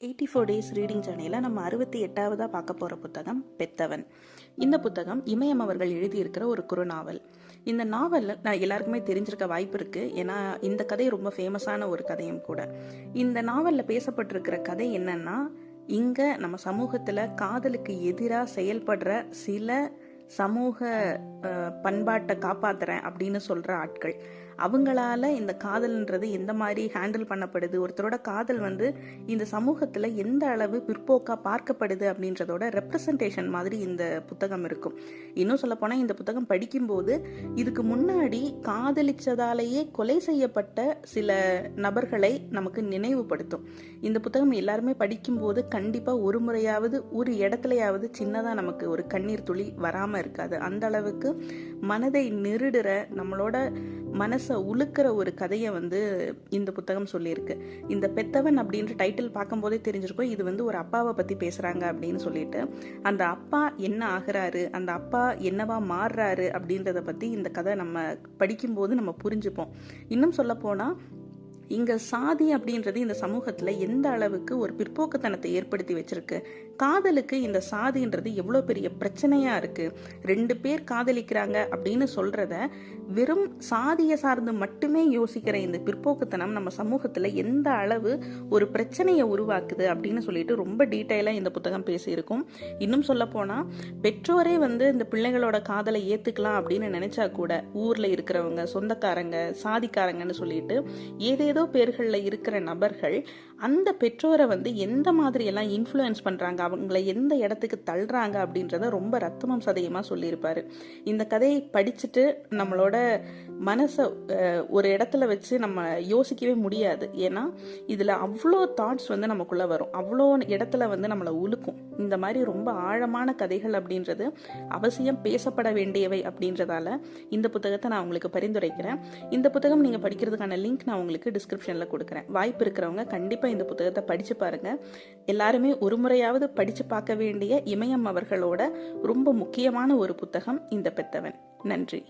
Eighty four days reading ஜேர்னியில் நம்ம அறுபத்தி எட்டாவதாக பார்க்க போகிற புத்தகம் பெத்தவன். இந்த புத்தகம் இமயம் அவர்கள் எழுதியிருக்கிற ஒரு குறுநாவல். இந்த நாவலில் நான் எல்லாருக்குமே தெரிஞ்சிருக்க வாய்ப்பு இருக்குது ஏன்னா இந்த கதை ரொம்ப ஃபேமஸான ஒரு கதையும் கூட. இந்த நாவலில் பேசப்பட்டிருக்கிற கதை என்னன்னா இங்கே நம்ம சமூகத்தில் காதலுக்கு எதிராக செயல்படுற சில சமூக பண்பாட்டை காப்பாத்துறேன் அப்படின்னு சொல்ற ஆட்கள். அவங்களால இந்த காதல்ன்றது எந்த மாதிரி ஹேண்டில் பண்ணப்படுது? ஒருத்தரோட காதல் வந்து இந்த சமூகத்துல எந்த அளவு பிற்போக்கா பார்க்கப்படுது அப்படின்றதோட ரெப்ரசன்டேஷன் மாதிரி இந்த புத்தகம் இருக்கும். இன்னும் சொல்ல போனா இந்த புத்தகம் படிக்கும்போது இதுக்கு முன்னாடி காதலிச்சதாலேயே கொலை செய்யப்பட்ட சில நபர்களை நமக்கு நினைவுபடுத்தும். இந்த புத்தகம் எல்லாருமே படிக்கும்போது கண்டிப்பா ஒரு முறையாவது ஒரு இடத்துலயாவது சின்னதா நமக்கு ஒரு கண்ணீர் துளி வராம இருக்காது. அந்த அளவுக்கு மனதை நெருடுற நம்மளோட மனசை உழுக்கிற ஒரு கதையை வந்து இந்த புத்தகம் சொல்லியிருக்கு. இந்த பெத்தவன் அப்படின்ற டைட்டில் பார்க்கும்போதே தெரிஞ்சிருக்கும். இது வந்து ஒரு அப்பாவை பற்றி பேசுறாங்க அப்படின்னு சொல்லிட்டு. அந்த அப்பா என்ன ஆகுறாரு அந்த அப்பா என்னவா மாறுறாரு அப்படின்றத பற்றி இந்த கதை நம்ம படிக்கும்போது நம்ம புரிஞ்சுப்போம். இன்னும் சொல்ல போனால் இங்க சாதி அப்படின்றது இந்த சமூகத்துல எந்த அளவுக்கு ஒரு பிற்போக்குத்தனத்தை ஏற்படுத்தி வச்சிருக்கு? காதலுக்கு இந்த சாதின்றது எவ்வளோ பெரிய பிரச்சனையா இருக்கு? ரெண்டு பேர் காதலிக்கிறாங்க அப்படின்னு சொல்றத வெறும் சாதியை சார்ந்து மட்டுமே யோசிக்கிற இந்த பிற்போக்குத்தனம் நம்ம சமூகத்துல எந்த அளவு ஒரு பிரச்சனையை உருவாக்குது அப்படின்னு சொல்லிட்டு ரொம்ப டீட்டெயிலா இந்த புத்தகம் பேசியிருக்கும். இன்னும் சொல்ல போனா பெற்றோரே வந்து இந்த பிள்ளைகளோட காதலை ஏத்துக்கலாம் அப்படின்னு நினைச்சா கூட ஊர்ல இருக்கிறவங்க சொந்தக்காரங்க சாதிக்காரங்கன்னு சொல்லிட்டு ஏதேதோ பேர்களில் இருக்கிற நபர்கள் அந்த பெற்றோரை வந்து எந்த மாதிரி எல்லாம் இன்ஃப்ளூயன்ஸ் பண்ணுறாங்க அவங்கள எந்த இடத்துக்கு தள்ளுறாங்க அப்படின்றத ரொம்ப ரத்தமம் சதயமாக சொல்லியிருப்பார். இந்த கதையை படிச்சுட்டு நம்மளோட மனசை ஒரு இடத்துல வச்சு நம்ம யோசிக்கவே முடியாது. ஏன்னா இதில் அவ்வளோ தாட்ஸ் வந்து நமக்குள்ளே வரும். அவ்வளோ இடத்துல வந்து நம்மளை உழுக்கும் இந்த மாதிரி ரொம்ப ஆழமான கதைகள் அப்படின்றது அவசியம் பேசப்பட வேண்டியவை அப்படின்றதால இந்த புத்தகத்தை நான் உங்களுக்கு பரிந்துரைக்கிறேன். இந்த புத்தகம் நீங்கள் படிக்கிறதுக்கான லிங்க் நான் உங்களுக்கு டிஸ்கிரிப்ஷனில் கொடுக்குறேன். வாய்ப்பு இருக்கிறவங்க கண்டிப்பா இந்த புத்தகத்தை படிச்சு பாருங்க. எல்லாருமே ஒரு முறையாவது படிச்சு பார்க்க வேண்டிய இமயம் அவர்களோட ரொம்ப முக்கியமான ஒரு புத்தகம் இந்த பெத்தவன். நன்றி.